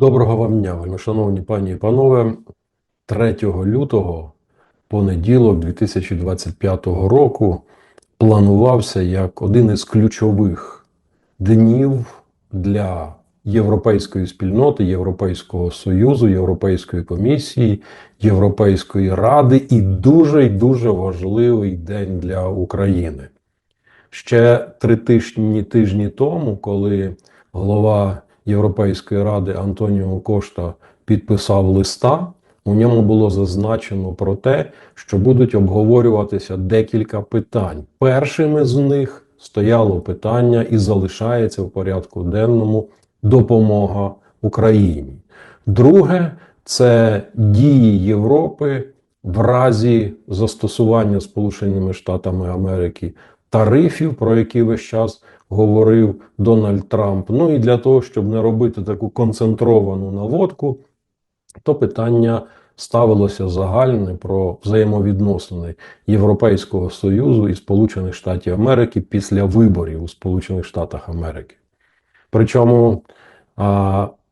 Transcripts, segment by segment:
Доброго вам дня, вельми шановні пані і панове. 3 лютого, понеділок 2025 року, планувався як один із ключових днів для європейської спільноти, Європейського Союзу, Європейської комісії, Європейської ради і дуже й дуже важливий день для України. Ще три тижні тижні тому, коли голова Європейської ради Антоніо Кошта підписав листа, у ньому було зазначено про те, що будуть обговорюватися декілька питань. Першим з них стояло питання і залишається в порядку денному допомога Україні. Друге це дії Європи в разі застосування Сполученими Штатами Америки тарифів, про які весь час говорив Дональд Трамп. Ну і для того, щоб не робити таку концентровану наводку, то питання ставилося загальне про взаємовідносини Європейського Союзу і Сполучених Штатів Америки після виборів у Сполучених Штатах Америки. Причому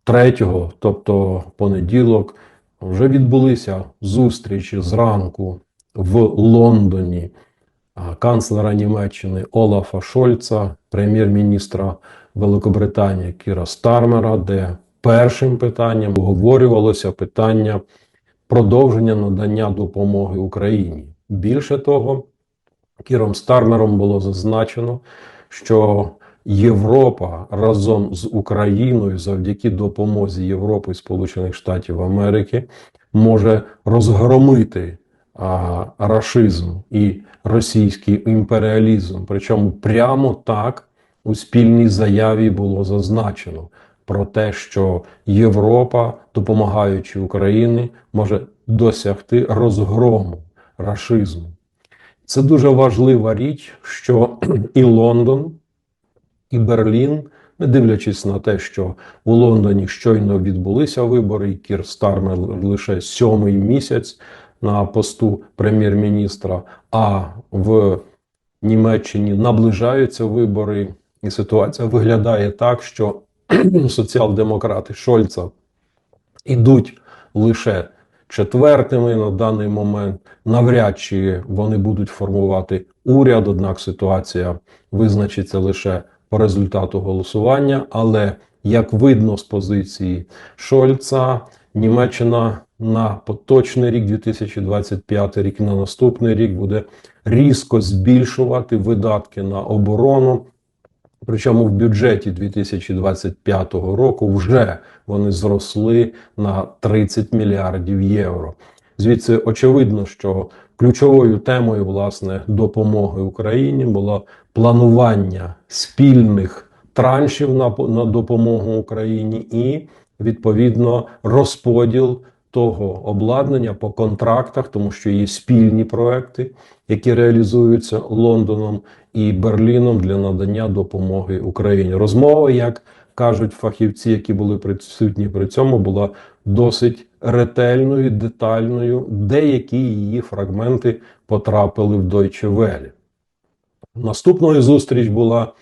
третього, тобто понеділок, вже відбулися зустрічі зранку в Лондоні канцлера Німеччини Олафа Шольца, прем'єр-міністра Великобританії Кіра Стармера, де першим питанням обговорювалося питання продовження надання допомоги Україні. Більше того, Кіром Стармером було зазначено, що Європа разом з Україною завдяки допомозі Європи і Сполучених Штатів Америки може розгромити рашизм і російський імперіалізм. Причому прямо так у спільній заяві було зазначено про те, що Європа, допомагаючи Україні, може досягти розгрому рашизму. Це дуже важлива річ, що і Лондон, і Берлін, не дивлячись на те, що у Лондоні щойно відбулися вибори, і Кір Стармер лише сьомий місяць на посту прем'єр-міністра, а в Німеччині наближаються вибори, і ситуація виглядає так, що соціал-демократи Шольца ідуть лише четвертими на даний момент. Навряд чи вони будуть формувати уряд, однак ситуація визначиться лише по результату голосування. Але як видно з позиції Шольца, Німеччина на поточний рік, 2025 рік, на наступний рік буде різко збільшувати видатки на оборону. Причому в бюджеті 2025 року вже вони зросли на 30 мільярдів євро. Звідси очевидно, що ключовою темою власне допомоги Україні було планування спільних траншів на, на допомогу Україні і відповідно розподіл того обладнання по контрактах, тому що є спільні проекти, які реалізуються Лондоном і Берліном для надання допомоги Україні. Розмова, як кажуть фахівці, які були присутні при цьому, була досить ретельною, детальною. Деякі її фрагменти потрапили в Deutsche Welle. Наступною зустріч була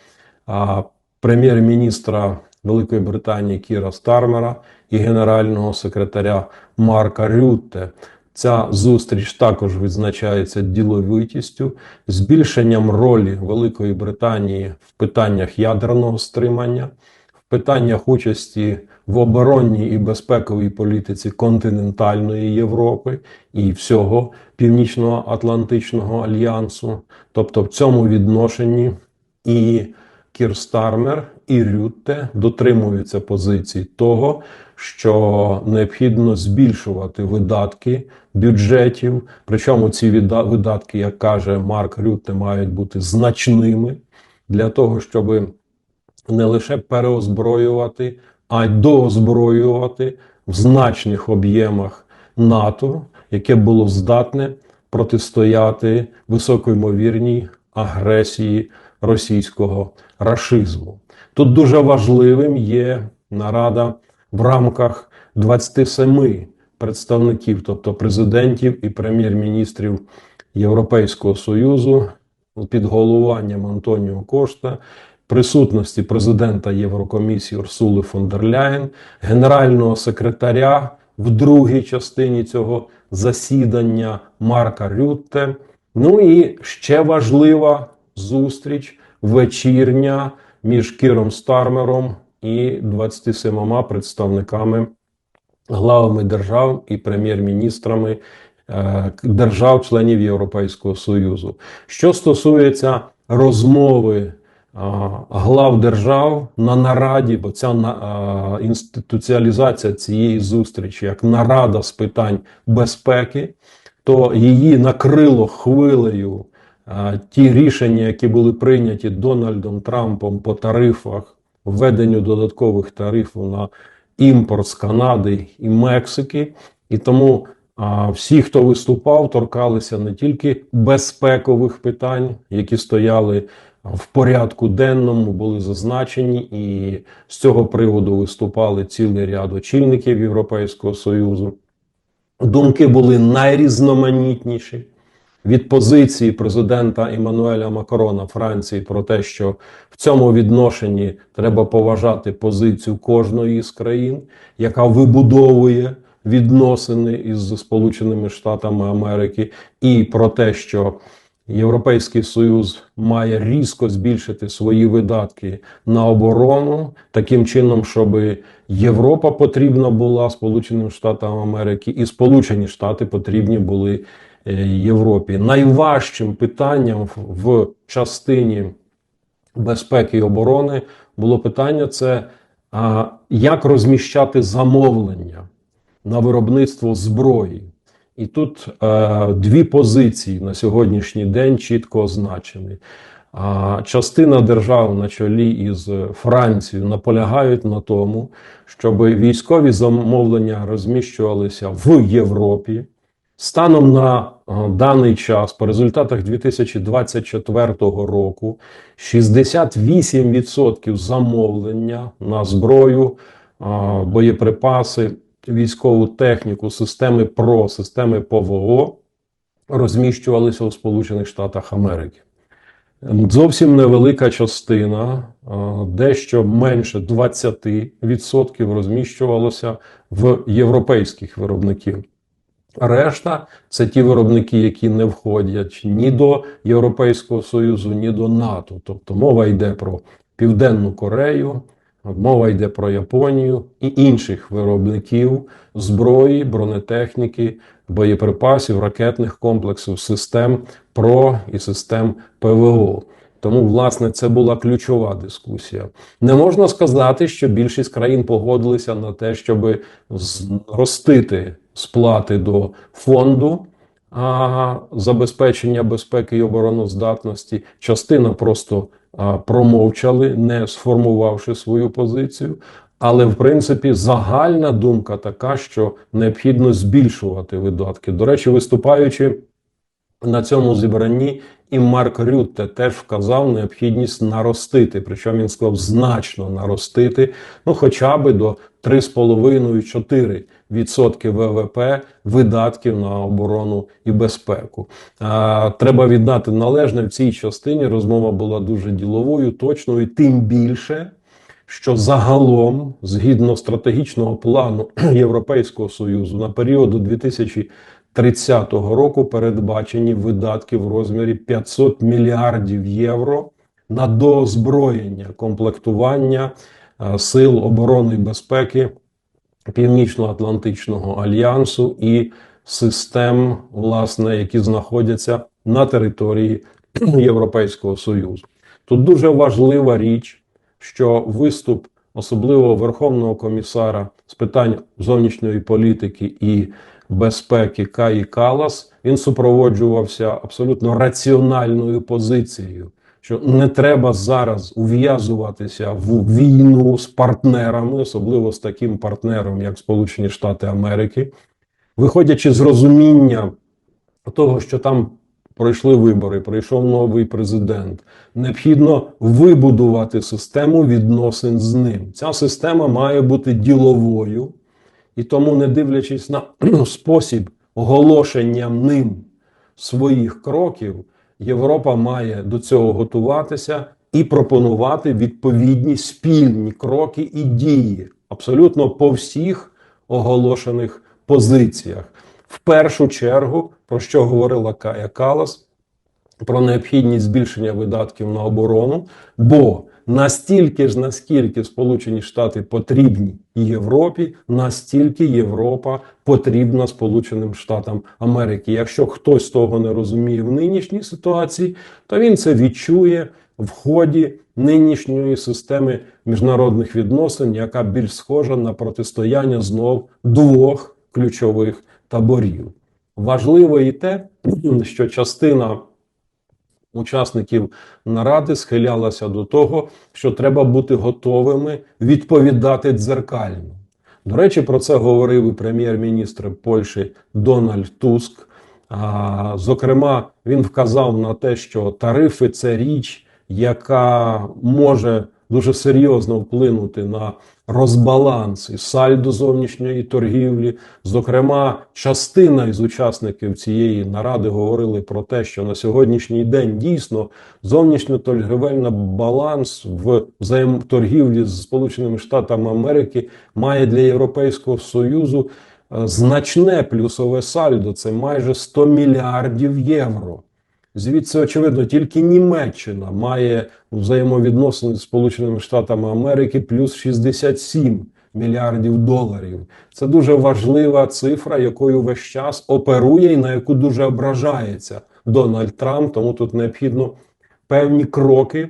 прем'єр-міністра Великої Британії Кіра Стармера і генерального секретаря Марка Рютте. Ця зустріч також відзначається діловитістю, збільшенням ролі Великої Британії в питаннях ядерного стримання, в питаннях участі в оборонній і безпековій політиці континентальної Європи і всього Північно-Атлантичного альянсу, тобто в цьому відношенні і Кір Стармер і Рютте дотримуються позиції того, що необхідно збільшувати видатки бюджетів. Причому ці видатки, як каже Марк Рютте, мають бути значними для того, щоб не лише переозброювати, а й доозброювати в значних об'ємах НАТО, яке було здатне протистояти високоймовірній агресії російського рашизму. Тут дуже важливим є нарада в рамках 27 представників, тобто президентів і прем'єр-міністрів Європейського Союзу під головуванням Антоніо Кошта присутності президента Єврокомісії Урсули фон дер Ляєн, генерального секретаря в другій частині цього засідання Марка Рютте. Ну і ще важлива зустріч вечірня між Кіром Стармером і 27 представниками главами держав і прем'єр-міністрами е, держав-членів Європейського Союзу. Що стосується розмови глав держав на нараді, бо ця а, інституціалізація цієї зустрічі як нарада з питань безпеки, то її накрило хвилею ті рішення, які були прийняті Дональдом Трампом по тарифах, введенню додаткових тарифів на імпорт з Канади і Мексики. І тому а, всі, хто виступав, торкалися не тільки безпекових питань, які стояли в порядку денному, були зазначені, і з цього приводу виступали цілий ряд очільників Європейського Союзу. Думки були найрізноманітніші від позиції президента Еммануеля Макрона Франції про те, що в цьому відношенні треба поважати позицію кожної з країн, яка вибудовує відносини із Сполученими Штатами Америки, і про те, що Європейський Союз має різко збільшити свої видатки на оборону таким чином, щоб Європа потрібна була Сполученим Штатам Америки, і Сполучені Штати потрібні були Європі. Найважчим питанням в- частині безпеки і оборони було питання: це як розміщати замовлення на виробництво зброї. І тут е, дві позиції на сьогоднішній день чітко означені. Частина держав на чолі із Францією наполягають на тому, щоб військові замовлення розміщувалися в Європі. Станом на е, даний час, по результатах 2024 року, 68% замовлення на зброю, е, боєприпаси, військову техніку, системи ПРО, системи ПВО розміщувалися у Сполучених Штатах Америки. Зовсім невелика частина, е, дещо менше 20% розміщувалося в європейських виробників. Решта це ті виробники, які не входять ні до Європейського Союзу, ні до НАТО. Тобто мова йде про Південну Корею, мова йде про Японію і інших виробників зброї, бронетехніки, боєприпасів, ракетних комплексів, систем ПРО і систем ПВО. Тому, власне, це була ключова дискусія. Не можна сказати, що більшість країн погодилися на те, щоб зростити сплати до фонду а, забезпечення безпеки і обороноздатності. Частина просто промовчали, не сформувавши свою позицію. Але в принципі загальна думка така, що необхідно збільшувати видатки. До речі, виступаючи на цьому зібранні, і Марк Рютте теж вказав необхідність наростити. Причому він сказав значно наростити, ну хоча би до 3,5-4% ВВП видатків на оборону і безпеку. А, треба віддати належне в цій частині. Розмова була дуже діловою, точною, тим більше. Що загалом, згідно стратегічного плану Європейського союзу, на період до 2030 року передбачені видатки в розмірі 500 мільярдів євро на доозброєння, комплектування е, сил оборони і безпеки Північно-Атлантичного альянсу і систем, власне, які знаходяться на території Європейського союзу. Тут дуже важлива річ що виступ, особливо Верховного комісара з питань зовнішньої політики і безпеки Каї Калас, він супроводжувався абсолютно раціональною позицією, що не треба зараз ув'язуватися в війну з партнерами, особливо з таким партнером, як Сполучені Штати Америки, виходячи з розуміння того, що там пройшли вибори, прийшов новий президент. Необхідно вибудувати систему відносин з ним. Ця система має бути діловою, і тому, не дивлячись на спосіб оголошення ним своїх кроків, Європа має до цього готуватися і пропонувати відповідні спільні кроки і дії абсолютно по всіх оголошених позиціях. В першу чергу, про що говорила Кая Калас, про необхідність збільшення видатків на оборону, бо настільки ж, наскільки Сполучені Штати потрібні Європі, настільки Європа потрібна Сполученим Штатам Америки. Якщо хтось того не розуміє в нинішній ситуації, то він це відчує в ході нинішньої системи міжнародних відносин, яка більш схожа на протистояння знов двох ключових таборів. Важливо і те, що частина учасників наради схилялася до того, що треба бути готовими відповідати дзеркально. До речі, про це говорив і прем'єр-міністр Польщі Дональд Туск. А, Зокрема, він вказав на те, що тарифи це річ, яка може дуже серйозно вплинути на розбаланс і сальдо зовнішньої торгівлі. Зокрема, частина із учасників цієї наради говорили про те, що на сьогоднішній день дійсно зовнішньоторгівельний баланс в взаємоторгівлі з Сполученими Штатами Америки має для Європейського Союзу е, значне плюсове сальдо. Це майже 100 мільярдів євро. Звідси, очевидно, тільки Німеччина має взаємовідносини з Сполученими Штатами Америки плюс 67 мільярдів доларів. Це дуже важлива цифра, якою весь час оперує і на яку дуже ображається Дональд Трамп. Тому тут необхідно певні кроки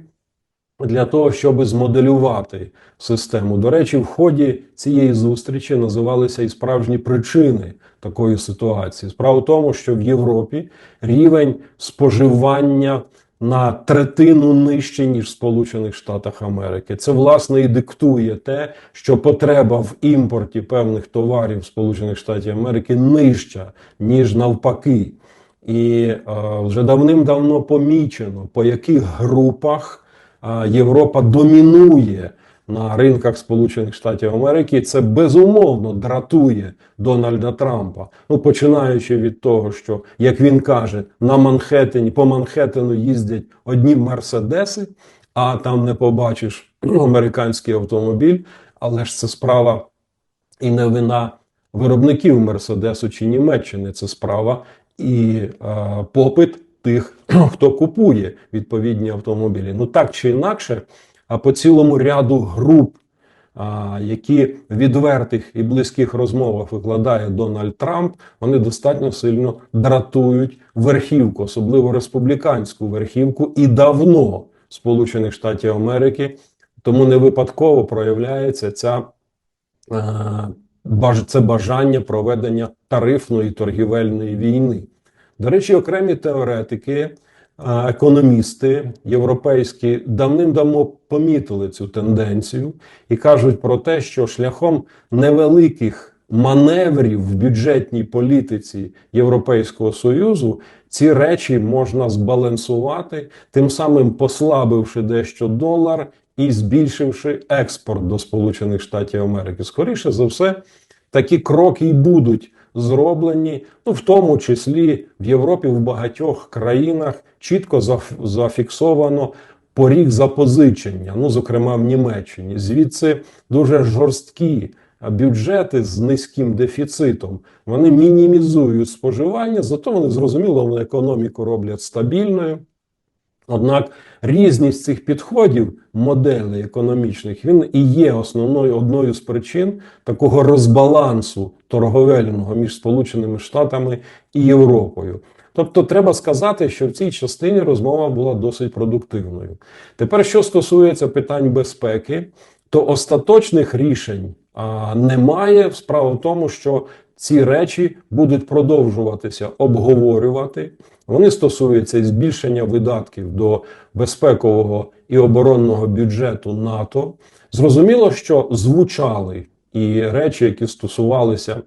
для того, щоб змоделювати систему. До речі, в ході цієї зустрічі називалися і справжні причини такої ситуації. Справа в тому, що в Європі рівень споживання на третину нижче, ніж в Сполучених Штатах Америки. Це власне і диктує те, що потреба в імпорті певних товарів Сполучених Штатів Америки нижча, ніж навпаки. І е, вже давним-давно помічено, по яких групах. Європа домінує на ринках Сполучених Штатів Америки. Це безумовно дратує Дональда Трампа. Ну починаючи від того, що як він каже, на Манхеттені по Манхеттену їздять одні мерседеси, а там не побачиш американський автомобіль. Але ж це справа і не вина виробників Мерседесу чи Німеччини. Це справа і е, попит тих, хто купує відповідні автомобілі. Ну так чи інакше, а по цілому ряду груп, які в відвертих і близьких розмовах викладає Дональд Трамп, вони достатньо сильно дратують верхівку, особливо республіканську верхівку, і давно Сполучених Штатів Америки. Тому не випадково проявляється ця. Це бажання проведення тарифної торгівельної війни. До речі, окремі теоретики, економісти європейські давним-давно помітили цю тенденцію і кажуть про те, що шляхом невеликих маневрів в бюджетній політиці Європейського союзу ці речі можна збалансувати, тим самим послабивши дещо долар і збільшивши експорт до Сполучених Штатів Америки. Скоріше за все, такі кроки й будуть зроблені, ну в тому числі в Європі, в багатьох країнах чітко зафіксовано поріг запозичення, ну зокрема в Німеччині. Звідси дуже жорсткі. Бюджети з низьким дефіцитом вони мінімізують споживання, зато вони зрозуміло економіку роблять стабільною. Однак різність цих підходів, моделей економічних, він і є основною одною з причин такого розбалансу торговельного між Сполученими Штатами і Європою. Тобто, треба сказати, що в цій частині розмова була досить продуктивною. Тепер, що стосується питань безпеки, то остаточних рішень а, немає. Справа в тому, що ці речі будуть продовжуватися обговорювати. Вони стосуються збільшення видатків до безпекового і оборонного бюджету НАТО. Зрозуміло, що звучали і речі, які стосувалися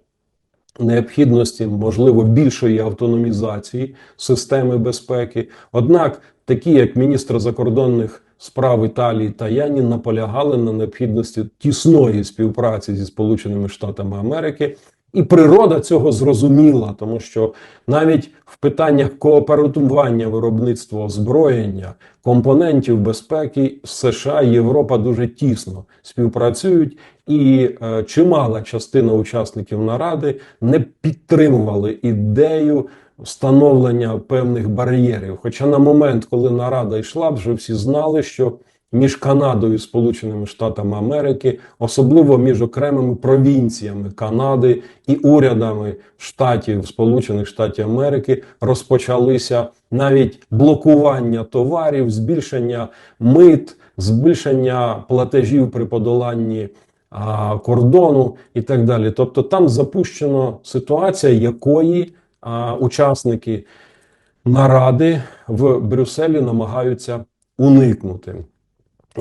необхідності, можливо, більшої автономізації системи безпеки. Однак, такі як міністр закордонних справ Італії та Яні наполягали на необхідності тісної співпраці зі Сполученими Штатами Америки І природа цього зрозуміла, тому що навіть в питаннях кооператування виробництва озброєння, компонентів безпеки США і Європа дуже тісно співпрацюють, і е, чимала частина учасників наради не підтримували ідею встановлення певних бар'єрів. Хоча на момент, коли нарада йшла, вже всі знали, що між Канадою і Сполученими Штатами Америки, особливо між окремими провінціями Канади і урядами штатів Сполучених Штатів Америки розпочалися навіть блокування товарів, збільшення мит, збільшення платежів при подоланні кордону і так далі. Тобто там запущена ситуація, якої а, учасники наради в Брюсселі намагаються уникнути.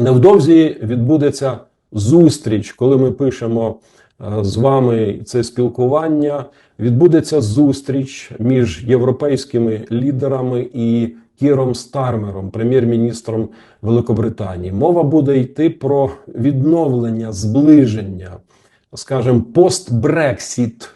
Невдовзі відбудеться зустріч, коли ми пишемо е, з вами це спілкування. Відбудеться зустріч між європейськими лідерами і Кіром Стармером, прем'єр-міністром Великобританії. Мова буде йти про відновлення, зближення, скажімо, пост-Брексіт,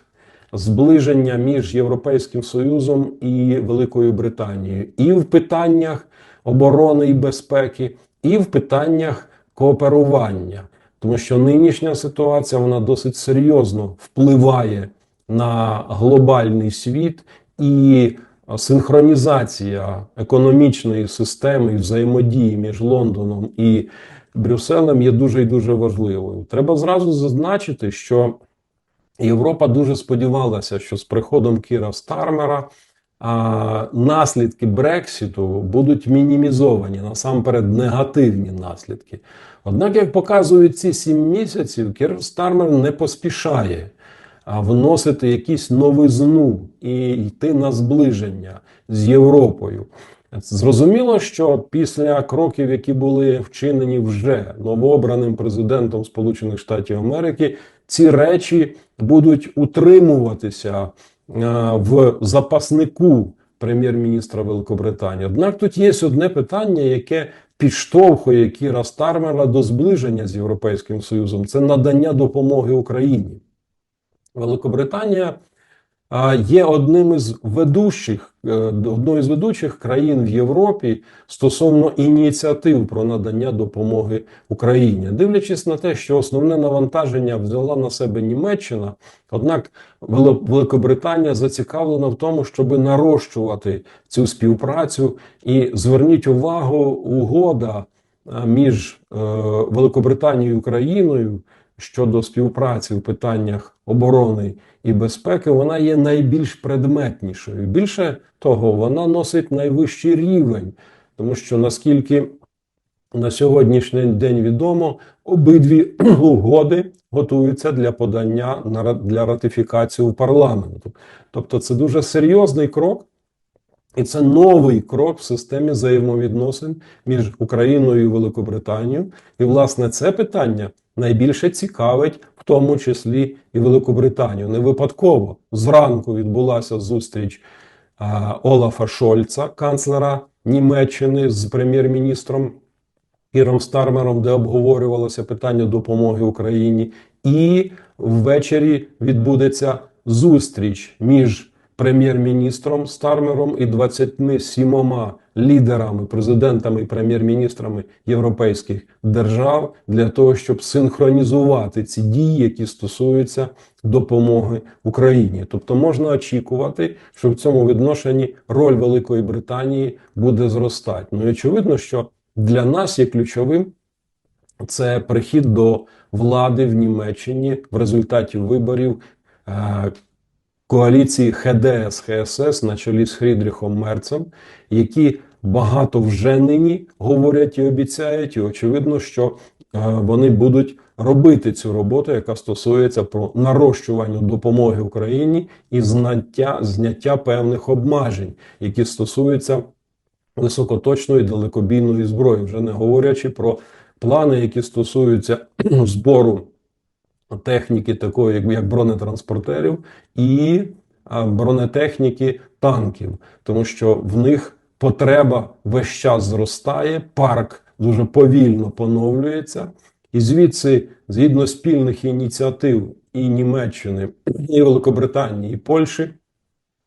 зближення між Європейським Союзом і Великою Британією, і в питаннях оборони і безпеки і в питаннях кооперування, тому що нинішня ситуація вона досить серйозно впливає на глобальний світ і синхронізація економічної системи і взаємодії між Лондоном і Брюсселем є дуже і дуже важливою. Треба зразу зазначити, що Європа дуже сподівалася, що з приходом Кіра Стармера наслідки Брексіту будуть мінімізовані насамперед негативні наслідки. Однак, як показують ці сім місяців, Кір Стармер не поспішає вносити якісь новизну і йти на зближення з Європою. Зрозуміло, що після кроків, які були вчинені вже новообраним президентом Сполучених Штатів Америки, ці речі будуть утримуватися в запаснику прем'єр-міністра Великобританії. Однак тут є одне питання, яке підштовхує Кіра Стармера до зближення з Європейським Союзом. Це надання допомоги Україні. Великобританія є одним із ведучих, е, одною з ведучих країн в Європі стосовно ініціатив про надання допомоги Україні, дивлячись на те, що основне навантаження взяла на себе Німеччина, однак Великобританія зацікавлена в тому, щоб нарощувати цю співпрацю, і зверніть увагу, угода між е, Великобританією і Україною щодо співпраці в питаннях оборони і безпеки, вона є найбільш предметнішою. Більше того, вона носить найвищий рівень, тому що наскільки на сьогоднішній день відомо, обидві угоди готуються для подання для ратифікації у парламенту. Тобто, це дуже серйозний крок. І це новий крок в системі взаємовідносин між Україною і Великобританією. І, власне, це питання найбільше цікавить, в тому числі і Великобританію. Не випадково зранку відбулася зустріч а, Олафа Шольца, канцлера Німеччини, з прем'єр-міністром Іром Стармером, де обговорювалося питання допомоги Україні. І ввечері відбудеться зустріч між прем'єр-міністром Стармером і 27 лідерами, президентами і прем'єр-міністрами європейських держав для того, щоб синхронізувати ці дії, які стосуються допомоги Україні. Тобто можна очікувати, що в цьому відношенні роль Великої Британії буде зростати. Ну і очевидно, що для нас є ключовим. Це прихід до влади в Німеччині в результаті виборів е, коаліції ХДС ХСС на чолі з Фрідріхом Мерцем, які багато вже нині говорять і обіцяють, і очевидно, що е, вони будуть робити цю роботу, яка стосується про нарощування допомоги Україні і зняття, зняття певних обмежень, які стосуються високоточної далекобійної зброї, вже не говорячи про плани, які стосуються збору техніки, такої як бронетранспортерів, і бронетехніки танків, тому що в них потреба весь час зростає, парк дуже повільно поновлюється, і звідси, згідно спільних ініціатив і Німеччини, і Великобританії, і Польщі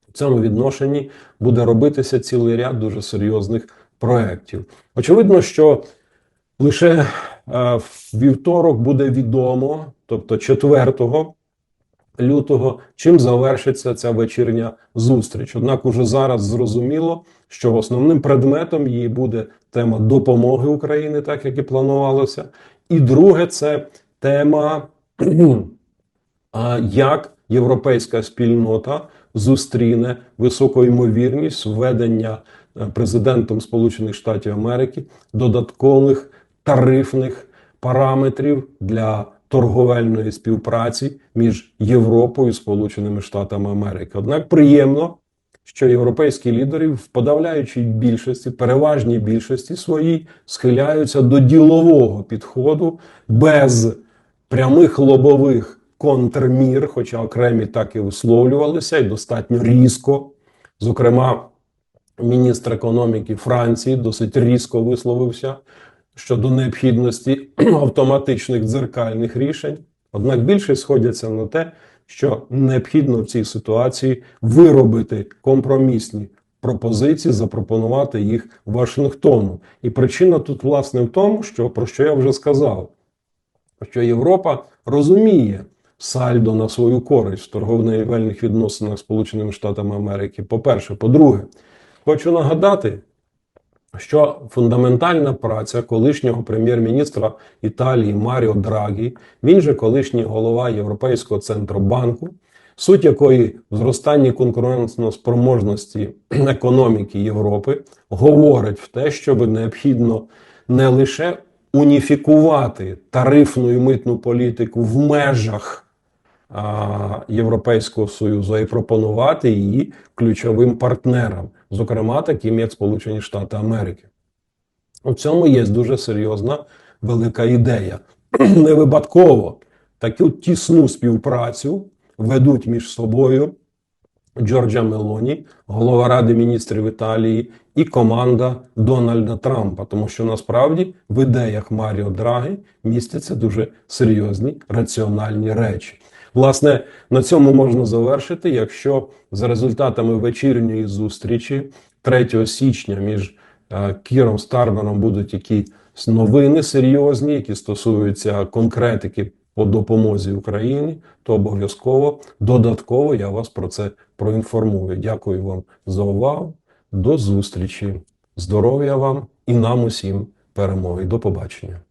в цьому відношенні буде робитися цілий ряд дуже серйозних проєктів. Очевидно, що лише вівторок буде відомо, тобто 4 лютого, чим завершиться ця вечірня зустріч. Однак уже зараз зрозуміло, що основним предметом її буде тема допомоги Україні, так як і планувалося. І друге, це тема, як європейська спільнота зустріне високу ймовірність введення е, президентом Сполучених Штатів Америки додаткових тарифних параметрів для торговельної співпраці між Європою і Сполученими Штатами Америки. Однак приємно, що європейські лідери в подавляючій більшості, переважній більшості своїй схиляються до ділового підходу без прямих лобових контрмір, хоча окремі так і висловлювалися, і достатньо різко. Зокрема, міністр економіки Франції досить різко висловився щодо необхідності автоматичних дзеркальних рішень. Однак більше сходяться на те, що необхідно в цій ситуації виробити компромісні пропозиції, запропонувати їх Вашингтону. І причина тут, власне, в тому, що про що я вже сказав, що Європа розуміє сальдо на свою користь в торговельних відносинах з Сполученими Штатами Америки. По-перше, по-друге, хочу нагадати, що фундаментальна праця колишнього прем'єр-міністра Італії Маріо Драгі, він же колишній голова Європейського центробанку, суть якої в зростанні конкурентно-спроможності економіки Європи говорить в те, щоб необхідно не лише уніфікувати тарифну і митну політику в межах Європейського Союзу, й пропонувати її ключовим партнерам, зокрема таким як Сполучені Штати Америки. У цьому є дуже серйозна велика ідея. Не випадково таку тісну співпрацю ведуть між собою Джорджа Мелоні, голова Ради міністрів Італії, і команда Дональда Трампа, тому що насправді в ідеях Маріо Драги містяться дуже серйозні раціональні речі. Власне, на цьому можна завершити, якщо за результатами вечірньої зустрічі 3 січня між е, Кіром Стармером будуть якісь новини серйозні, які стосуються конкретики по допомозі Україні, то обов'язково додатково я вас про це проінформую. Дякую вам за увагу. До зустрічі. Здоров'я вам і нам усім перемоги. До побачення.